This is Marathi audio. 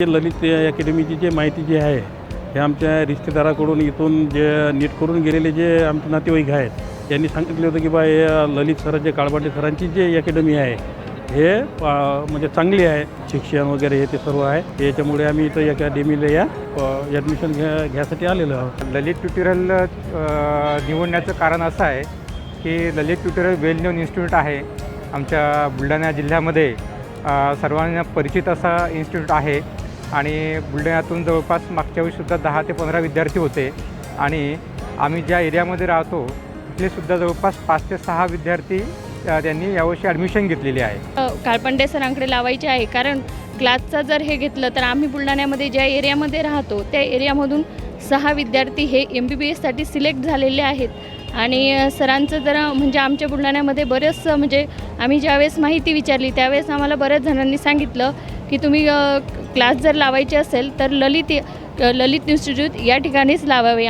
जे ललित अकॅडमीची जे माहिती जी आहे हे आमच्या रिश्तेदाराकडून इथून जे नीट करून गेलेले जे आमचे नातेवाईक आहेत त्यांनी सांगितले होतं की बा हे ललित सर जे काळबाटे सरांची जे अकॅडमी आहे हे म्हणजे चांगली आहे. शिक्षण वगैरे हे ते सर्व आहे. याच्यामुळे आम्ही इथं अकॅडमीला या ॲडमिशन घ्या घ्यासाठी आलेलो आहोत. ललित ट्युटोरियल निवडण्याचं कारण असं आहे की Lalit tutorial well known institute आहे. आमच्या बुलढाणा जिल्ह्यामध्ये सर्वांना परिचित असा इन्स्टिट्यूट आहे. आणि बुलढाण्यातून जवळपास मागच्या वेळीसुद्धा दहा ते पंधरा विद्यार्थी होते. आणि आम्ही ज्या एरियामध्ये राहतो तिथले सुद्धा जवळपास पाच ते सहा विद्यार्थी त्यांनी यावर्षी ॲडमिशन घेतलेली आहे. काळपंडे सरांकडे लावायचे आहे. कारण क्लासचा जर हे घेतलं तर आम्ही बुलढाण्यामध्ये ज्या एरियामध्ये राहतो त्या एरियामधून सहा विद्यार्थी हे एम बी बी एससाठी सिलेक्ट झालेले आहेत. आणि सरांचं जरा म्हणजे आमच्या बुलढाण्यामध्ये बरेच म्हणजे आम्ही ज्यावेळेस माहिती विचारली त्यावेळेस आम्हाला बऱ्याच जणांनी सांगितलं की तुम्ही क्लास जर लावायचे असेल तर ललित ललित इन्स्टिट्यूट या ठिकाणीच लावावे.